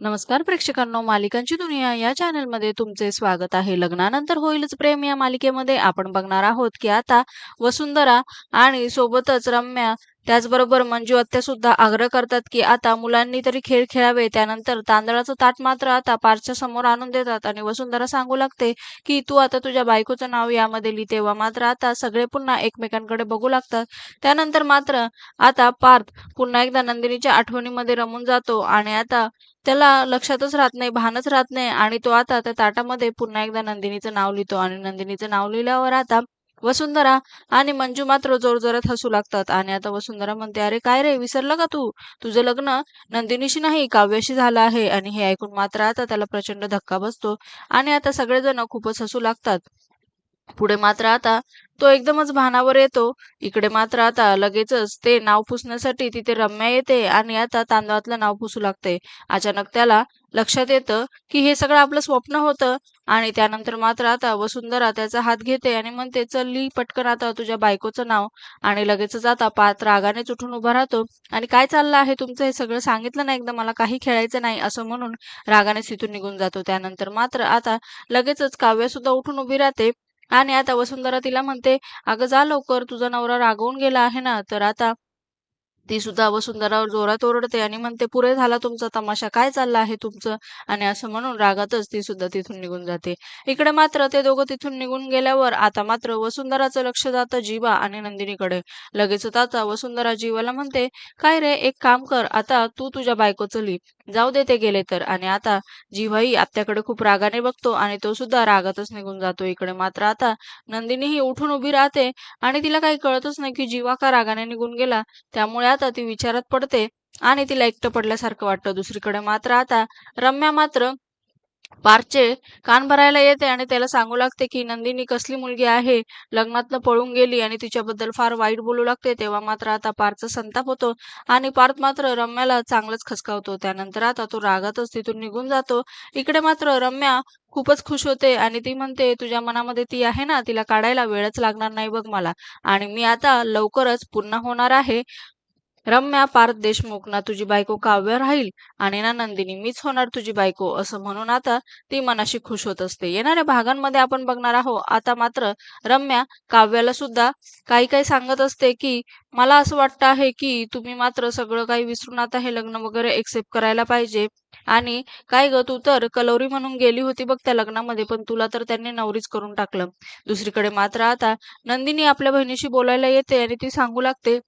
नमस्कार प्रेक्षकांनो मालिकांची दुनिया या चॅनलमध्ये तुमचे स्वागत आहे. लग्नानंतर होईलच प्रेम या मालिकेमध्ये. आपण बघणार आहोत की आता वसुंधरा आणि सोबतच रम्या त्याचबरोबर मंजू आत्या सुद्धा आग्रह करतात की आता मुलांनी तरी खेळ खेळावे. त्यानंतर तांदळाचं ताट मात्र आता पारच्या समोर आणून देतात आणि वसुंधरा सांगू लागते की तू आता तुझ्या बायकोचं नाव यामध्ये लिहि. तेव्हा मात्र आता सगळे पुन्हा एकमेकांकडे बघू लागतात. त्यानंतर मात्र आता पार्थ पुन्हा एकदा नंदिनीच्या आठवणीमध्ये रमून जातो आणि आता त्याला लक्षातच राहत नाही भानच राहत नाही आणि तो आता त्या ताटामध्ये पुन्हा एकदा नंदिनीचं नाव लिहितो आणि नंदिनीचं नाव लिहिल्यावर आता वसुंधरा आणि मंजू मात्र जोरजोरात हसू लागतात. आणि आता वसुंधरा म्हणते अरे काय रे विसरलं का तू? तुझं लग्न नंदिनीशी नाही काव्याशी झालं आहे. आणि हे ऐकून मात्र आता त्याला प्रचंड धक्का बसतो. आणि आता सगळेजण खूपच हसू लागतात. पुढे मात्र आता तो एकदमच भानावर येतो. इकडे मात्र आता लगेचच ते नाव पुसण्यासाठी तिथे रम्या येते आणि आता तांदळातलं नाव पुसू लागते. अचानक त्याला लक्षात येतं की हे सगळं आपलं स्वप्न होतं आणि त्यानंतर मात्र आता वसुंधरा त्याचा हात घेते आणि म्हणते चल ली पटकन आता तुझ्या बायकोचं नाव. आणि लगेचच आता पात रागानेच उठून उभा राहतो. आणि काय चाललं आहे तुमचं? हे सगळं सांगितलं ना एकदा? मला काही खेळायचं नाही? असं म्हणून रागाने तिथून निघून जातो. त्यानंतर मात्र आता लगेचच काव्य सुद्धा उठून उभी राहते. आणि आता वसुंधरा तिला म्हणते अगं जा लवकर तुझा नवरा रागवून गेला आहे ना तर आता ती सुद्धा वसुंधरावर जोरात ओरडते आणि म्हणते पुरे झाला तुमचा तमाशा काय चालला आहे तुमचं? आणि असं म्हणून रागातच ती सुद्धा तिथून निघून जाते. इकडे मात्र ते दोघं तिथून निघून गेल्यावर आता मात्र वसुंधराचं लक्ष जातं जीवा आणि नंदिनीकडे. लगेचच आता वसुंधरा जीवाला म्हणते काय रे एक काम कर आता तू तुझ्या बायको चली जाऊ दे ते गेले तर. आणि आता जीवाही आत्याकडे खूप रागाने बघतो आणि तो सुद्धा रागातच निघून जातो. इकडे मात्र आता नंदिनी ही उठून उभी राहते आणि तिला काही कळतच नाही की जीवा का रागाने निघून गेला. त्यामुळे आता ती विचारात पडते आणि तिला एकटं पडल्यासारखं वाटतं. दुसरीकडे मात्र आता रम्या मात्र पारचे कान भरायला येते आणि त्याला सांगू लागते की नंदिनी कसली मुलगी आहे? लग्नातनं पळून गेली आणि तिच्याबद्दल फार वाईट बोलू लागते. तेव्हा मात्र आता पारचा संताप होतो आणि पार्थ मात्र रम्याला चांगलंच खसकावतो त्यानंतर आता तो रागातच तिथून निघून जातो. इकडे मात्र रम्या खूपच खुश होते आणि ती म्हणते तुझ्या मनामध्ये ती आहे ना? तिला काढायला वेळच लागणार नाही बघ मला. आणि मी आता लवकरच पुन्हा होणार आहे. रम्या पार्थ देशमुख ना तुझी बायको काव्य राहील आणि ना नंदिनी मीच होणार तुझी बायको असं म्हणून आता ती मनाशी खुश होत असते. येणाऱ्या भागांमध्ये आपण बघणार आहोत आता मात्र रम्या काव्याला सुद्धा काही काही सांगत असते की मला असं वाटतं आहे की तुम्ही मात्र सगळं काही विसरून आता हे लग्न वगैरे एक्सेप्ट करायला पाहिजे. आणि काय ग तू तर कलोरी म्हणून गेली होती बघ त्या लग्नामध्ये पण तुला तर त्यांनी नवरीच करून टाकलं. दुसरीकडे मात्र आता नंदिनी आपल्या बहिणीशी बोलायला येते आणि ती सांगू लागते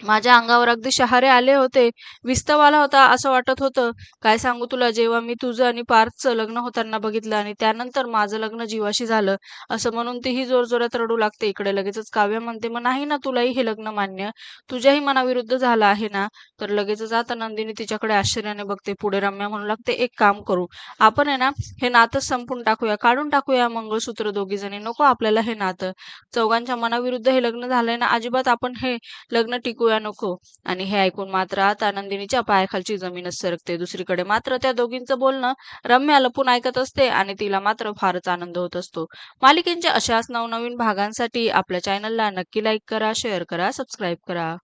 माझ्या अंगावर अगदी शहारे आले होते. विस्तव आला होता असं वाटत होतं. काय सांगू तुला जेव्हा मी तुझं आणि पार्थचं लग्न होताना बघितलं आणि त्यानंतर माझं लग्न जीवाशी झालं असं म्हणून तीही जोरजोरात रडू लागते. इकडे लगेचच काव्य म्हणते मग नाही ना तुलाही हे लग्न मान्य? तुझ्याही मनाविरुद्ध झालं आहे ना? तर लगेचच आता नंदिनी तिच्याकडे आश्चर्याने बघते. पुढे रम्या म्हणू लागते एक काम करू. आपण आहे ना हे नातं संपून टाकूया काढून टाकूया मंगळसूत्र दोघी जणी. नको आपल्याला हे नातं. चौघांच्या मनाविरुद्ध हे लग्न झालंय ना अजिबात आपण हे लग्न टिकू ऐकूया नको. आणि हे ऐकून मात्र आता नंदिनीच्या पायाखालची जमीनच सरकते. दुसरीकडे मात्र त्या दोघींचं बोलणं रम्या लपून ऐकत असते आणि तिला मात्र फारच आनंद होत असतो. मालिकेच्या अशाच नवनवीन भागांसाठी आपल्या चॅनलला नक्की लाईक करा शेअर करा सबस्क्राईब करा.